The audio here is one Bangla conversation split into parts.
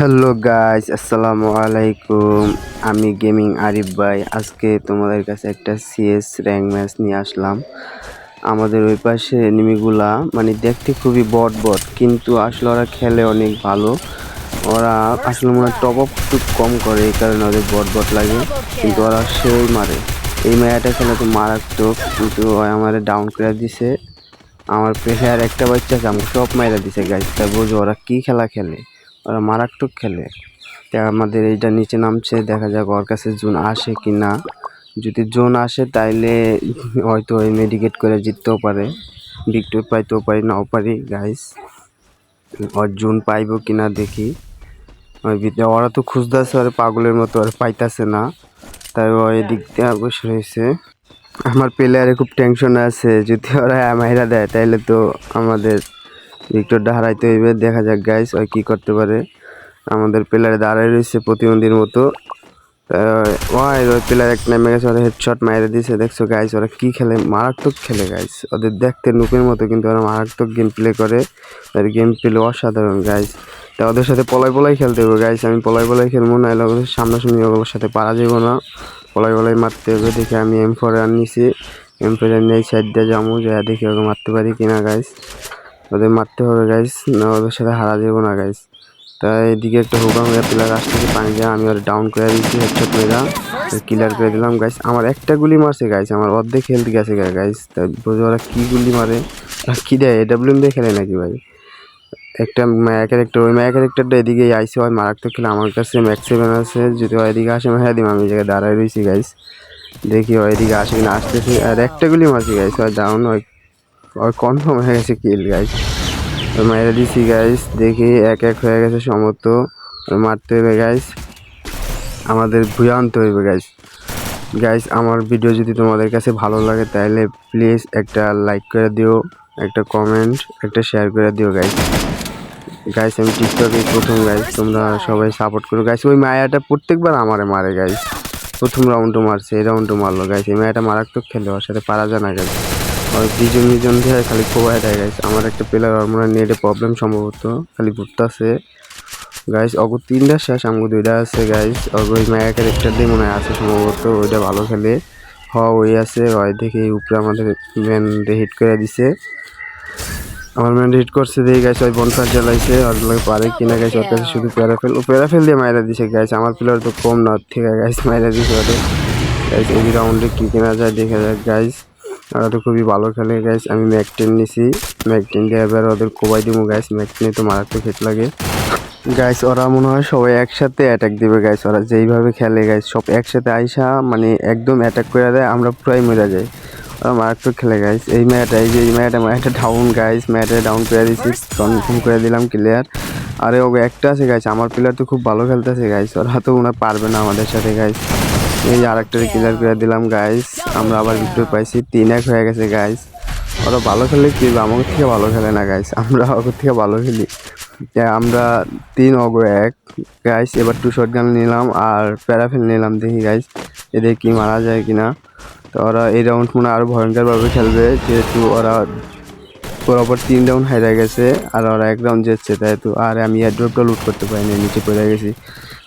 হ্যালো গাইস আসসালামু আলাইকুম আমি গেমিং আরিফ ভাই। আজকে তোমাদের কাছে একটা সিএস র্যাঙ্ক ম্যাচ নিয়ে আসলাম। আমাদের ওই পাশে এনিমিগুলা মানে দেখতে খুবই বট বট কিন্তু আসলে ওরা খেলে অনেক ভালো। ওরা আসলে মনে হয় টপ আপ খুব কম করে, এই কারণে ওদের বট বট লাগে। কিন্তু ওরা সেই মারে। এই ম্যাচটা খেলে তো মারাত্মক, কিন্তু ওই আমাদের ডাউন করে দিছে। আমার প্লেয়ার একটা বাচ্চা আছে, আমাকে সব মাইরা দিছে গাইস তাই বোঝো ওরা কী খেলা খেলে। ওরা মারাত্মক খেলে। তা আমাদের এইটা নিচে নামছে, দেখা যাক ওর কাছে জোন আসে কি না যদি জোন আসে তাইলে হয়তো ওই মেডিকেট করে জিততেও পারে। ভিক্টর পাইতেও পারি, নাও পারি গাইস ওর জোন পাইবো কি না দেখি। ওই ভিতরে ওরা তো খুঁজতেছে আর পাগলের মতো আর পাইতাছে না। তাই ও এদিক দিয়ে বসে রয়েছে। আমার প্লেয়ারে খুব টেনশন আছে, যদি ওরা মাইরা দেয়, তাইলে তো আমাদের ভিক্টরটা হারাইতে হইবে, দেখা যাক গাইস ওই কি করতে পারে। আমাদের প্লেয়ারে দাঁড়ায় রয়েছে প্রতিবন্ধীর মতো। ওই ওই প্লেয়ার এক নেমে গেছে, ওরা হেডশট মাইরে দিয়েছে দেখছ গাইস ওরা কি খেলে? মারাত্মক খেলে গাইস ওদের দেখতে নুকের মতো, কিন্তু ওরা মারাত্মক গেম প্লে করে। ওদের গেম প্লে অসাধারণ গাইস তা ওদের সাথে পলাই পলাই খেলতে হবে গাইস আমি পলাই পলাই খেলব না এলে ওদের সামনাসামনি ওগুলোর সাথে পারা যাব না। পলাই পলাই মারতে হবে, দেখে আমি এম ফোর রান নিছি। এম ফোর রান নিয়ে সাইড দিয়ে যাব, যা দেখি ওকে মারতে পারি কিনা গাইস ওদের মারতে হবে গাইস না, ওদের সাথে হারা যাব না গাইস তাই এদিকে একটা হুকাম হয়ে প্লেয়ার আসতেছে পানি দিয়ে, আমি ওর ডাউন করে দিচ্ছি হেডশট মেয়েরা ক্লিয়ার করে দিলাম গাইস আমার একটা গুলি মারছে গাইস আমার অর্ধেক হেলথ গেছে গাইস তাই বোঝো ওরা কী গুলি মারে? আর কি দেয়? এডাব্লিউ দিয়ে খেলে নাকি ভাই? একটা ম্যা ক্যারেক্টার ওই ম্যা ক্যারেক্টারটা এদিকে আইসে হয় মারাত্মক খেলে। আমার কাছে ম্যাক্স আছে, যদি ওই এদিকে আসে হ্যাঁ দিম, আমি জায়গায় দাঁড়ায় রয়েছি গাইস দেখি ওই এদিকে আসে কিনা, আসতেছে। আর একটা গুলি মারছি গাইস ওই ডাউন ওই কনফার্ম হয়ে গেছে কিল গাইস মাইরা দিছি গাইস দেখি এক এক হয়ে গেছে সমস্ত মারতে হবে গাইস আমাদের ভুয়া আনতে হইবে গাইস গাইস আমার ভিডিও যদি তোমাদের কাছে ভালো লাগে তাহলে প্লিজ একটা লাইক করে দিও, একটা কমেন্ট একটা শেয়ার করে দিও গাইস গাইস আমি টিকটকে প্রথম গাইস তোমরা সবাই সাপোর্ট করো গাইস ওই মায়াটা প্রত্যেকবার আমারে মারে গাইস প্রথম রাউন্ডও মারছে, এই রাউন্ডও মারলো গাইস এই মায়াটা মারাত্মক খেলে, ওর সাথে পারা যায় না গাইস ওই দুজন দুজন দিয়ে খালি খোবায় দেয় গাইস আমার একটা প্লেয়ার হয় নেটে প্রবলেম সম্ভবত, খালি ঘুরতেছে গাইস অগর তিনটা শেষ আমাকে দুইটা আছে গাইস ওই মায়া ক্যারেক্টার দিয়ে মনে আছে সম্ভবত, ওইটা ভালো খেলে। হ, ওই আছে ওই দেখে উপরে আমাদের ম্যান হিট করে দিছে। আমার ম্যান হিট করছে দেখে গাইস ওই বনফায়ার জ্বালাইছে ওর লাগে পারে কিনা গাইস ওর কাছে শুধু প্যারাফেল ও প্যারাফেল দিয়ে মাইরা দিছে গাইস আমার প্লেয়ার তো কম না আছে গাইস মাইরা দিছে ওদের। গাইস এই রাউন্ডে কি কেনা যায়, দেখা যাক গাইস ওরা তো খুবই ভালো খেলে গাইস আমি ম্যাক টেন নিছি। ম্যাক টেন দিয়ে এবার ওদের কোবাই দিব গাইস ম্যাক টেনে তো মারাত্মক হিট লাগে। গাইস ওরা মনে হয় সবাই একসাথে অ্যাটাক দিবে গাইস ওরা যেইভাবে খেলে গাইস সব একসাথে আইসা মানে একদম অ্যাটাক করে দেয়, আমরা পুরাই মরে যাই। ওরা মারাত্মক খেলে গাইস এই ম্যাচটা এই যে, এই ম্যাচটা ম্যাচটা ডাউন গাইস ম্যাচে ডাউন করে দিছি কনফার্ম করে দিলাম ক্লিয়ার আরে ও একটা আছে গাইস আমার প্লেয়ার তো খুব ভালো খেলতেছে গাইস ওরা তো ওনার পারবে না আমাদের সাথে গাইস এই যে আরেকটা ক্লিয়ার করে দিলাম গাইস আমরা আবার ভিক্টর পাইছি। তিন এক হয়ে গেছে গাইস ওরা ভালো খেলে কি আমার থেকে ভালো খেলে না গাইস আমরা ওদের থেকে ভালো খেলি। আমরা তিন অগ এক। গাইস এবার টু শর্ট গান নিলাম আর প্যারাফিল নিলাম, দেখি গাইস এদের কি মারা যায় কিনা। তো ওরা এই রাউন্ড মনে আরও ভয়ঙ্করভাবে খেলবে, যেহেতু ওরা বরাবর তিন রাউন্ড হারিয়ে গেছে, আর ওরা এক রাউন্ড জিতছে, তাই তো। আর আমি এয়ারড্রপটা লুট করতে পারিনি, নিচে পড়ে গেছি।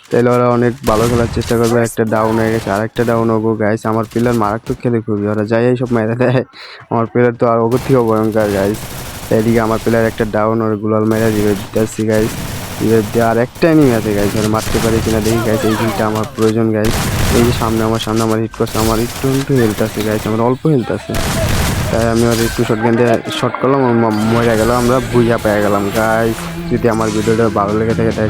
তাহলে ওরা অনেক ভালো খেলার চেষ্টা করবে। একটা ডাউন হয়ে গেছে আর একটা ডাউন ওগো গাইস আমার প্লেয়ার মারাত্মক খেলে খুবই। ওরা যাই এই সব মেরে দেয়। আমার প্লেয়ার তো আর ওগোর থেকেও ভয়ঙ্কর গাইস এদিকে আমার প্লেয়ার একটা ডাউন ওর গুলাল মেরে দিবে দিতেছি গাইস আর একটা এনিমি আছে গাইস ওরা মারতে পারি কিনা দেখি গাইস এই দিনটা আমার প্রয়োজন গাইস এই যে সামনে আমার সামনে আমার হিট করছে, আমার একটু একটু হেলথ আছে গাইস আমার অল্প হেলথ আছে। তাই আমি ওর একটু শর্ট দিয়ে শর্ট করলাম মরে গেল আমরা বুঝা পেয়ে গেলাম গাইস যদি আমার ভিডিওটা ভালো লেগে থাকে তাই